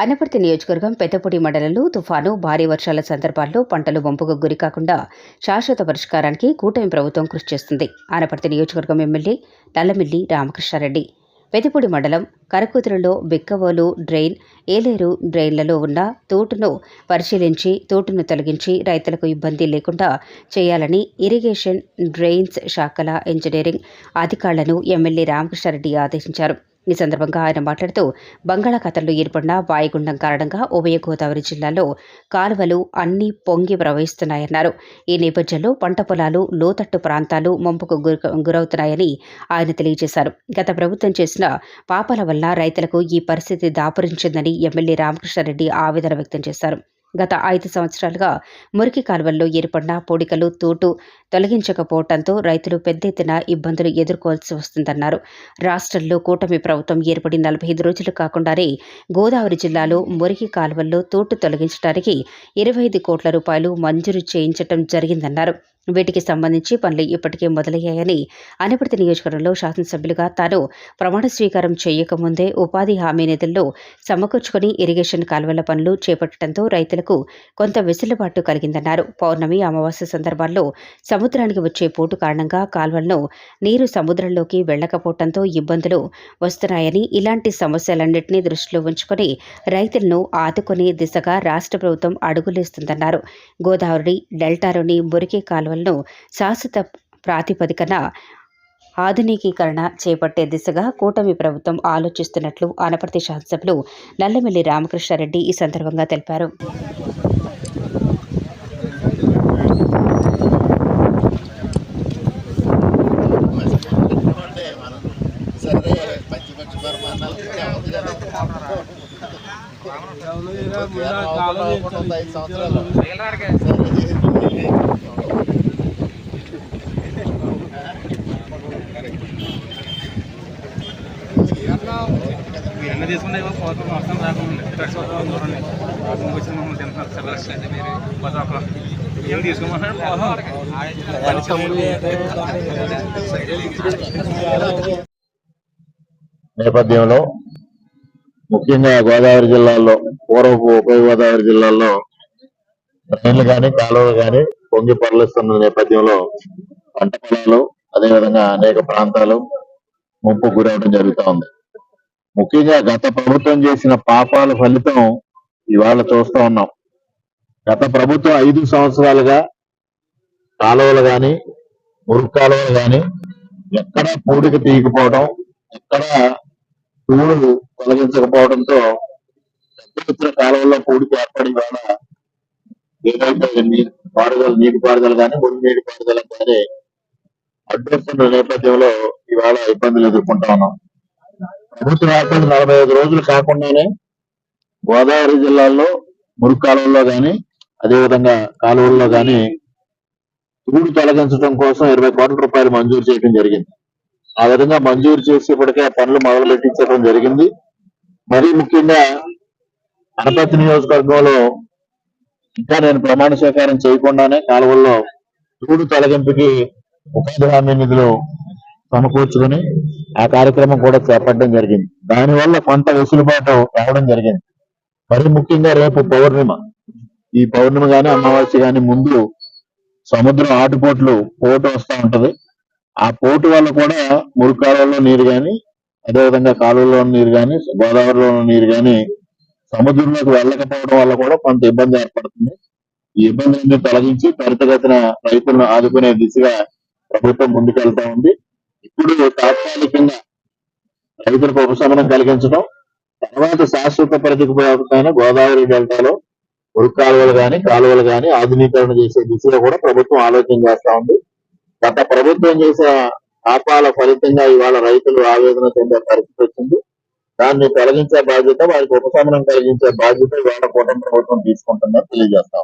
అనపర్తి నియోజకవర్గం పెద్దపూడి మండలంలో తుఫాను భారీ వర్షాల సందర్భాల్లో పంటలు వంపుకు గురి కాకుండా శాశ్వత పరిష్కారానికి కూటమి ప్రభుత్వం కృషి చేస్తుంది. అనపర్తి నియోజకవర్గం ఎమ్మెల్యే నల్లమిల్లి రామకృష్ణారెడ్డి. పెద్దపూడి మండలం కరకూతురులో బిక్కవోలు డ్రైన్ ఏలేరు డ్రైన్లలో ఉన్న తోటును పరిశీలించి తోటును తొలగించి రైతులకు ఇబ్బంది లేకుండా చేయాలని ఇరిగేషన్ డ్రైన్స్ శాఖల ఇంజనీరింగ్ అధికారులను ఎమ్మెల్యే రామకృష్ణారెడ్డి ఆదేశించారు. ఈ సందర్భంగా ఆయన మాట్లాడుతూ బంగాళాఖాతంలో ఏర్పడిన వాయుగుండం కారణంగా ఉభయ గోదావరి జిల్లాలో కాలువలు అన్ని పొంగి ప్రవహిస్తున్నాయన్నారు. ఈ నేపథ్యంలో పంట పొలాలు లోతట్టు ప్రాంతాలు ముంపుకు గురవుతున్నాయని ఆయన తెలియజేశారు. గత ప్రభుత్వం చేసిన పాపాల వల్ల రైతులకు ఈ పరిస్థితి దాపురించిందని ఎమ్మెల్యే రామకృష్ణారెడ్డి ఆవేదన వ్యక్తం చేశారు. గత ఐదు సంవత్సరాలుగా మురికి కాలువల్లో ఏర్పడిన పొడికలు తోటు తొలగించకపోవడంతో రైతులు పెద్ద ఎత్తున ఇబ్బందులు ఎదుర్కోవాల్సి వస్తుందన్నారు. రాష్ట్రంలో కూటమి ప్రభుత్వం ఏర్పడి నలభై ఐదు రోజులు కాకుండానే గోదావరి జిల్లాలో మురికి కాలువల్లో తోటు తొలగించడానికి ఇరవై ఐదు కోట్ల రూపాయలు మంజూరు చేయించడం జరిగిందన్నారు. వీటికి సంబంధించి పనులు ఇప్పటికే మొదలయ్యాయని అనపర్తి నియోజకవర్గంలో శాసనసభ్యులుగా తాను ప్రమాణ స్వీకారం చేయకముందే ఉపాధి హామీ నిధుల్లో సమకూర్చుకుని ఇరిగేషన్ కాలువల పనులు చేపట్టడంతో రైతులకు కొంత వెసులుబాటు కలిగిందన్నారు. పౌర్ణమి అమావాస్య సందర్భాల్లో సముద్రానికి వచ్చే పోటు కారణంగా కాల్వలను నీరు సముద్రంలోకి వెళ్ళకపోవడంతో ఇబ్బందులు వస్తున్నాయని ఇలాంటి సమస్యలన్నింటినీ దృష్టిలో ఉంచుకొని రైతులను ఆదుకునే దిశగా రాష్ట్ర ప్రభుత్వం అడుగులేస్తుందన్నారు. గోదావరి డెల్టాలోని మురికి కాలువలను శాశ్వత ప్రాతిపదికన ఆధునికీకరణ చేపట్టే దిశగా కూటమి ప్రభుత్వం ఆలోచిస్తున్నట్లు ఆనపర్తి శాసనసభ్యులు నల్లమిల్లి రామకృష్ణారెడ్డి ఈ సందర్భంగా తెలిపారు ఐదు సంవత్సరాలు ఎన్న తీసుకుంటే పోతాం వస్తాం రాకుండా డ్రగ్స్ పోతాం చూడండి. రాకుండా వచ్చి మమ్మల్ని తింటున్నారు. సెలవులు మీరు పోతాం అక్కడ ఏం తీసుకోమన్నాడు నేపథ్యంలో ముఖ్యంగా గోదావరి జిల్లాలో పూర్వపు ఉభయ గోదావరి జిల్లాల్లో డ్రైన్లు కానీ కాలువలు కానీ పొంగి పరలిస్తున్న నేపథ్యంలో పంట పొలాలు అదేవిధంగా అనేక ప్రాంతాలు ముంపు గురవడం జరుగుతూ ఉంది. ముఖ్యంగా గత ప్రభుత్వం చేసిన పాపాల ఫలితం ఇవాళ చూస్తూ ఉన్నాం. గత ప్రభుత్వం ఐదు సంవత్సరాలుగా కాలువలు కానీ మురుగు కాలువలు కానీ ఎక్కడ పూడిక తీయకపోవడం ఎక్కడ పూలు తొలగించకపోవడంతో పెద్ద కాలువల్లో పూడికి ఏర్పడి ఇవాళ ఏదైతే నీటి పారుదల నీటి పారుదల కానీ మురుగు నీటి పారుదల కానీ అడ్డొస్తున్న నేపథ్యంలో ఇవాళ ఇబ్బందులు ఎదుర్కొంటా ఉన్నాం. ప్రభుత్వం ఏర్పడి నలభై ఐదు రోజులు కాకుండానే గోదావరి జిల్లాలో మురుగు కాలువల్లో కానీ అదేవిధంగా కాలువల్లో కానీ తూడు తొలగించడం కోసం ఇరవై కోట్ల రూపాయలు మంజూరు చేయడం జరిగింది. ఆ విధంగా మంజూరు చేసి ఇప్పటికే పనులు మొదలు పెట్టించడం జరిగింది. మరీ ముఖ్యంగా అనపర్తి నియోజకవర్గంలో ఇంకా నేను ప్రమాణ స్వీకారం చేయకుండానే కాలువల్లో తూడు తొలగింపుకి ఉపాధి హామీ నిధులు సమకూర్చుకొని ఆ కార్యక్రమం కూడా చేపట్టడం జరిగింది. దానివల్ల కొంత వెసులుబాటు రావడం జరిగింది. మరి ముఖ్యంగా రేపు పౌర్ణిమ. ఈ పౌర్ణిమ గాని అమావాస్య గాని ముందు సముద్రం ఆటుపోట్లు పోటు వస్తూ ఉంటది. ఆ పోటు వల్ల కూడా మురుగు నీరు గాని అదేవిధంగా కాలువలో నీరు గాని గోదావరిలో నీరు గాని సముద్రంలోకి వెళ్ళకపోవడం వల్ల కూడా కొంత ఇబ్బంది ఏర్పడుతుంది. ఈ ఇబ్బందులన్నీ తొలగించి త్వరితగతిన రైతులను ఆదుకునే దిశగా ప్రభుత్వం ముందుకెళ్తా ఉంది. ఇప్పుడు తాత్కాలికంగా రైతులకు ఉపశమనం కలిగించడం తర్వాత శాశ్వత ప్రతిపాదన గోదావరి డెల్టాలో మురుగు కాలువలు కానీ కాలువలు కానీ ఆధునీకరణ చేసే దిశగా కూడా ప్రభుత్వం ఆలోచన చేస్తా ఉంది. గత ప్రభుత్వం చేసిన పాపాల ఫలితంగా ఇవాళ రైతులు ఆవేదన చెందే పరిస్థితి వచ్చింది. దాన్ని తొలగించే బాధ్యత వారికి ఉపశమనం కలిగించే బాధ్యత ఇవాళ కూటమి ప్రభుత్వం తీసుకుంటుందని తెలియజేస్తా